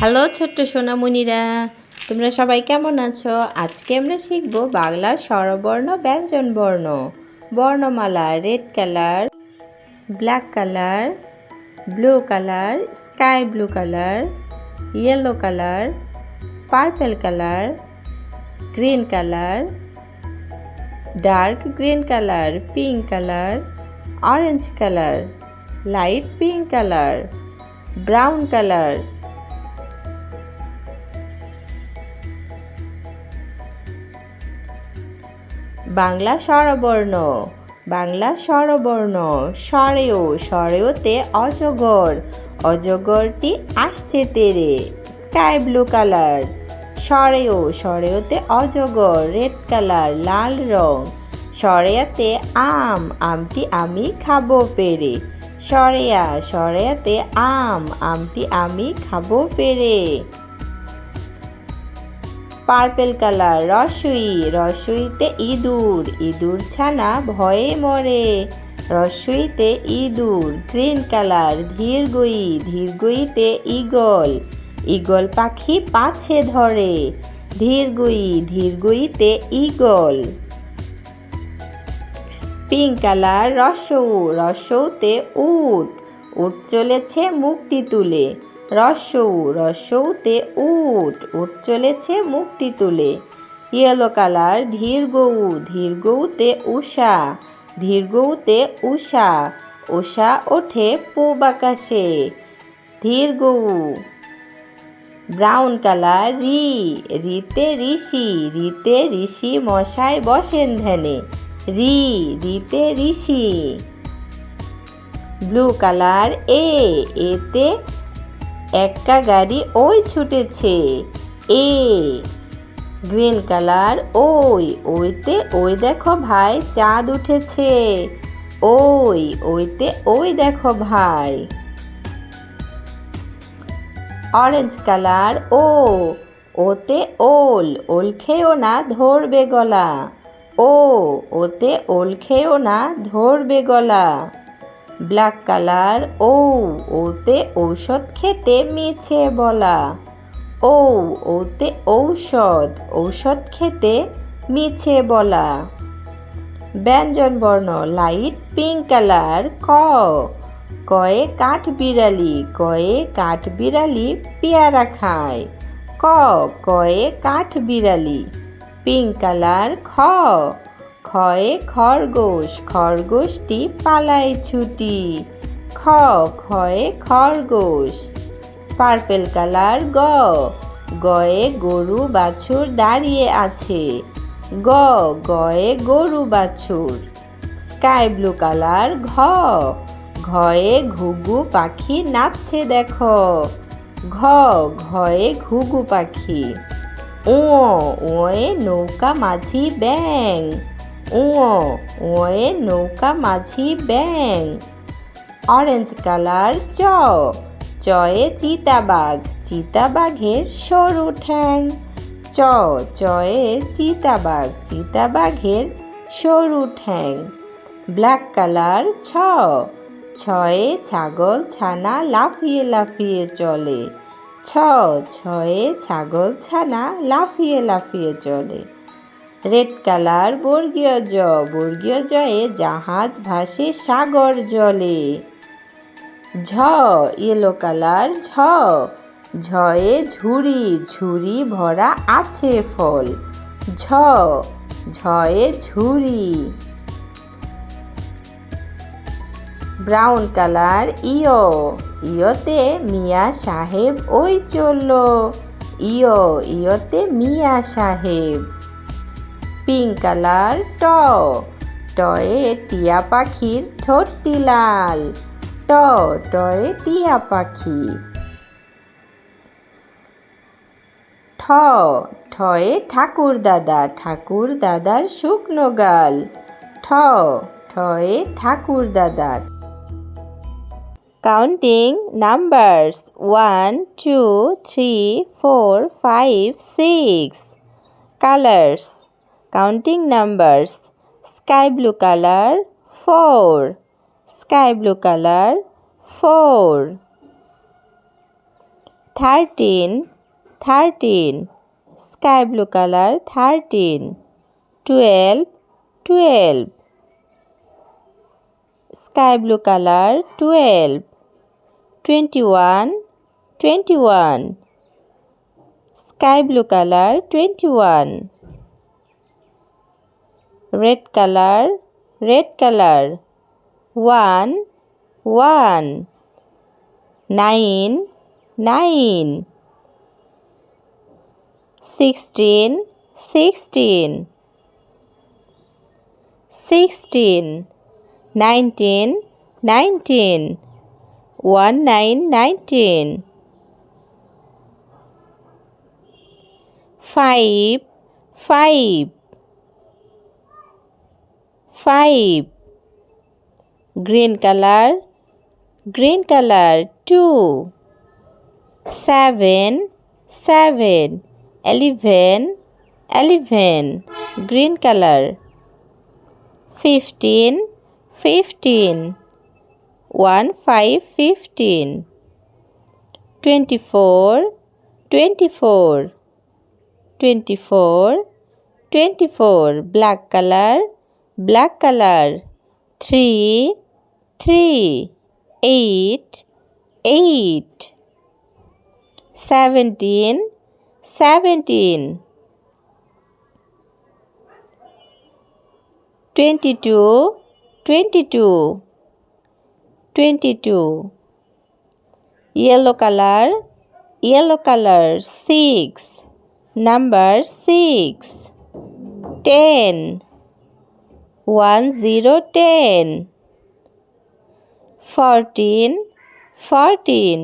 Hello ছোট্ট সোনামণিরা, তোমরা সবাই কেমন আছো? আজকে আমরা শিখব বাংলা স্বরবর্ণ, ব্যঞ্জন বর্ণ। বর্ণমালা red colour, black colour, blue colour, sky blue colour, yellow colour, purple colour, green colour, dark green colour, pink colour, orange colour, light pink colour, brown colour Bangla স্বরবর্ণ। বাংলা স্বরবর্ণ, স্বরেও, স্বরেওতে অজগর। অজগরটি আসছে তেরে, স্কাই ব্লু কালার। স্বরেও, স্বরেওতে অজগর, রেড কালার, লাল রং। সরেয়াতে আম, আমটি আমি খাব পেরে। সরেয়া সরেয়াতে আম, আমটি আমি খাব পেরে। পার্পেল কালার, রসুই, রসুইতে ইঁদুর ইঁদুর ছানা ভয়ে মরে, রসুইতে ইঁদুর, গ্রিন কালার, ধীরগই, ধীরগইতে ইগল ইগল পাখি পাছে ধরে, ধীরগই, ধীরগইতে ইগল পিঙ্ক কালার, রসৌ, রসৌতে উট উট চলেছে মুখটি তুলে। রসৌ, রসৌতে উট উট চলেছে মুক্তি তুলে। ইয়েলো কালার ধীর গৌ ধীর গৌতে উষা ধীর গৌতে উষা উষা ওঠে পূব আকাশে। ধীর গৌ ব্রাউন কালার, রি, রিতে ঋষি রিতে ঋষি মশাই বসেন ধ্যানে। রি, রিতে ঋষি। ব্লু কালার, এ, এতে একটা গাড়ি ওই ছুটেছে। এ, গ্রিন কালার, ওই, ওইতে, ওই দেখো ভাই, চাঁদ উঠেছে। ওই, ওইতে, ওই দেখো ভাই। অরেঞ্জ কালার, ও, ওতে ওল ওল খেয়েও না ধরবে গলা। ও, ওতে ওল খেয়েও না ধরবে গলা। ব্ল্যাক কালার ও, ওতে ঔষধ খেতে মিছে বলা। ও, ওতে ঔষধ ঔষধ খেতে মিছে বলা। ব্যঞ্জন বর্ণ, লাইট পিঙ্ক কালার, ক। কয়ে কাঠ বিড়ালি, কয়ে কাঠ বিড়ালি পেয়ারা খায়। ক, কয়ে কাঠ বিড়ালি, পিঙ্ক কালার, খ। খয়ে খরগোশ, খরগোশটি পালায় ছুটি। খ খয়ে খরগোশ। পার্পেল কালার গ, গয়ে গরু বাছুর দাঁড়িয়ে আছে। গ, গয়ে গরু বাছুর। স্কাই ব্লু কালার ঘ, ঘয়ে ঘুঘু পাখি নাচছে দেখো। ঘ, ঘয়ে ঘুঘু পাখি। ও ওয়ে নৌকা মাঝি ব্যাং। ও ওয়ে নৌকা মাঝি ব্যাং। অরেঞ্জ কালার চ চয়ে চিতাবাঘ, চিতাবাঘের সরু ঠ্যাং। চ চয়ে চিতাবাঘ, চিতাবাঘের সরু ঠ্যাং। ব্ল্যাক কালার ছ ছয়ে ছাগল ছানা লাফিয়ে লাফিয়ে চলে। ছ ছয়ে ছাগল ছানা লাফিয়ে লাফিয়ে চলে। রেড কালার বর্গীয় জ, বর্গীয় জয়ে জাহাজ ভাসে সাগর জলে। ঝ, ইয়েলো কালার ঝ, ঝয়ে ঝুড়ি ঝুড়ি ভরা আছে ফল। ঝ, ঝয়ে ঝুড়ি। ব্রাউন কালার ইয়, ইয়তে মিয়া সাহেব ওই চলল। ইয়, ইয়তে মিয়া সাহেব। পিঙ্ক কালার ট টয়ে টিয়া পাখির ঠোঁটটি লাল ট টয়ে টিয়া পাখি ঠ ঠয়ে ঠাকুর দাদা ঠাকুর দাদার শুকনো গাল ঠ ঠয়ে ঠাকুর দাদার Counting numbers 1, 2, 3, 4, 5, 6. Colors. counting numbers sky blue color 4 sky blue color 4 13 13 sky blue color 13 12 12 sky blue color 12 21 21 sky blue color 21 red color red color. 1 1 9 9 16 16 16 19 19 1 9 19 5 5 five, green color, green color, two, seven, seven, eleven. Eleven. Green color. Fifteen. Fifteen. One five fifteen. Twenty four twenty four twenty four twenty four black color black color three three eight eight seventeen seventeen, twenty-two, twenty-two, twenty-two, yellow color, yellow color, six, number six, ten, one zero one zero ten fourteen fourteen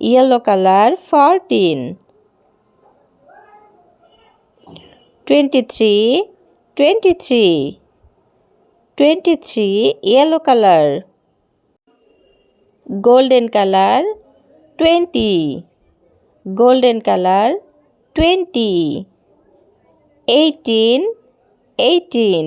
yellow colour fourteen twenty three twenty three twenty three yellow colour golden colour twenty golden colour twenty eighteen eighteen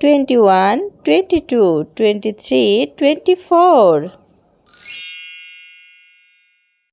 twenty one twenty two twenty three twenty four